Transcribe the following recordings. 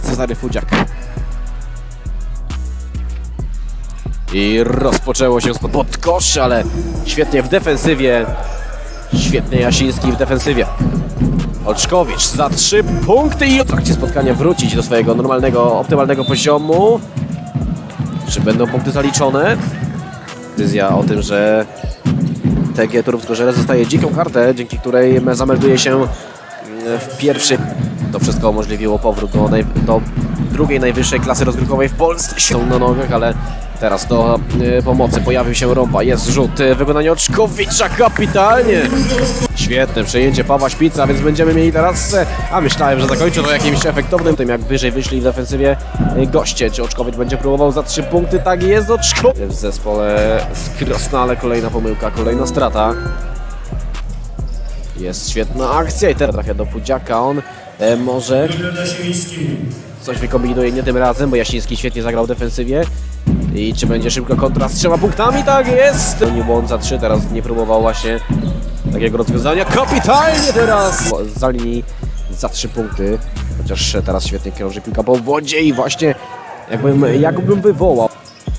Cezary Fudziak. I rozpoczęło się spod pod kosz, ale świetnie w defensywie. Świetnie Jasiński w defensywie. Oczkowicz za trzy punkty i w trakcie spotkania wrócić do swojego normalnego, optymalnego poziomu. Czy będą punkty zaliczone? Decyzja o tym, że TG Turów dostaje dziką kartę, dzięki której zamelduje się w pierwszy. To wszystko umożliwiło powrót do, naj, do drugiej najwyższej klasy rozgrywkowej w Polsce. Są na nogach, ale teraz do y, pomocy pojawił się Rąba. Jest rzut, y, wykonanie Oczkowicza kapitalnie. Świetne przejęcie Pawła Szpica, więc będziemy mieli teraz, e, a myślałem, że zakończę to jakimś efektownym, tym jak wyżej wyszli w defensywie e, goście. Czy Oczkowicz będzie próbował za trzy punkty? Tak jest, Oczkowicz w zespole z Krosna, ale kolejna pomyłka, kolejna strata. Jest świetna akcja i teraz trafia do Pudziaka, on e, może coś wykombinuje nie tym razem, bo Jasiński świetnie zagrał w defensywie. I czy będzie szybko kontra z trzema punktami? Tak jest! Nie błąd za trzy, teraz nie próbował właśnie takiego rozwiązania. Kapitalnie teraz! Za linii za trzy punkty. Chociaż teraz świetnie krąży piłka po wodzie i właśnie jakbym, jakbym wywołał.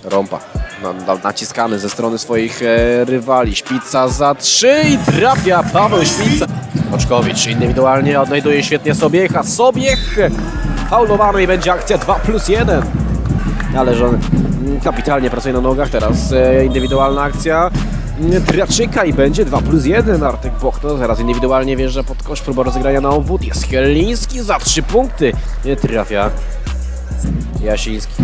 Rąpa. Na, na, naciskany ze strony swoich e, rywali. Szpica za trzy i trafia Paweł Szpica. Oczkowicz indywidualnie odnajduje świetnie Sobiech, a Sobiech faulowany i będzie akcja 2 plus 1. Ale że on mm, kapitalnie pracuje na nogach. Teraz e, indywidualna akcja mm, Traczyka i będzie 2 plus 1. Artek Bochno teraz indywidualnie wjeżdża pod kosz. Próba rozegrania na obwód. Jest Heliński za 3 punkty. Nie trafia Jasiński.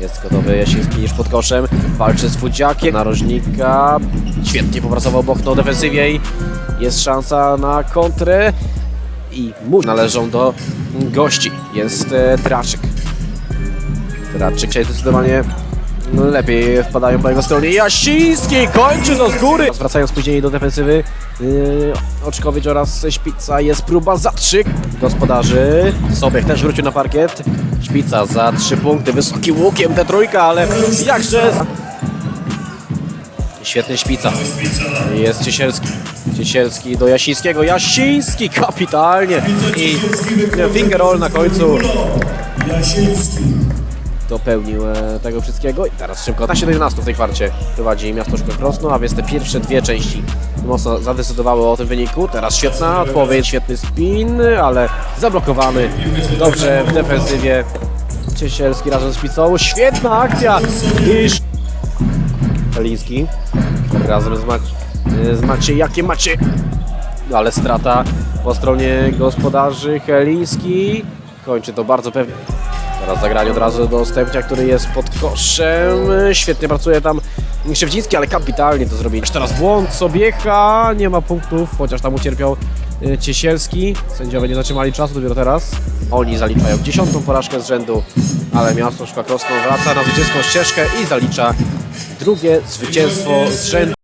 Jest gotowy Jasiński niż pod koszem. Walczy z Fudziakiem. Narożnika. Świetnie popracował Bochno defensywie jest szansa na kontrę. I mu należą do gości. Jest e, Traczyk. Traczyk dzisiaj zdecydowanie lepiej wpadają po jego stronie. Jasiński kończy to z góry. Wracają spóźnieni do defensywy. Yy, Oczkowicz oraz Szpica. Jest próba za trzy. Gospodarzy. Sobiech też wrócił na parkiet. Szpica za trzy punkty. Wysoki łukiem te trójka, ale jakże... Świetny Szpica. Jest Ciesielski. Ciesielski do Jasińskiego. Jasiński kapitalnie. I finger roll na końcu dopełnił e, tego wszystkiego. I teraz szybko na 17 w tej kwarcie prowadzi miasto Krosno, a więc te pierwsze dwie części mocno zadecydowały o tym wyniku. Teraz świetna odpowiedź, świetny spin, ale zablokowany. Dobrze w defensywie. Ciesielski razem z Picą, świetna akcja i sz- Kaliński razem z, Mac z Maciejakiem Macie no, ale strata po stronie gospodarzy. Heliński kończy to bardzo pewnie Teraz zagranie od razu do Stępcia, który jest pod koszem. Świetnie pracuje tam Szewdziński, ale kapitalnie to zrobili. Teraz błąd Sobiecha, nie ma punktów, chociaż tam ucierpiał y, Ciesielski. Sędziowie nie zatrzymali czasu dopiero teraz. Oni zaliczają dziesiątą porażkę z rzędu, ale miasto Szkła Krosno wraca na zwycięską ścieżkę i zalicza drugie zwycięstwo z rzędu.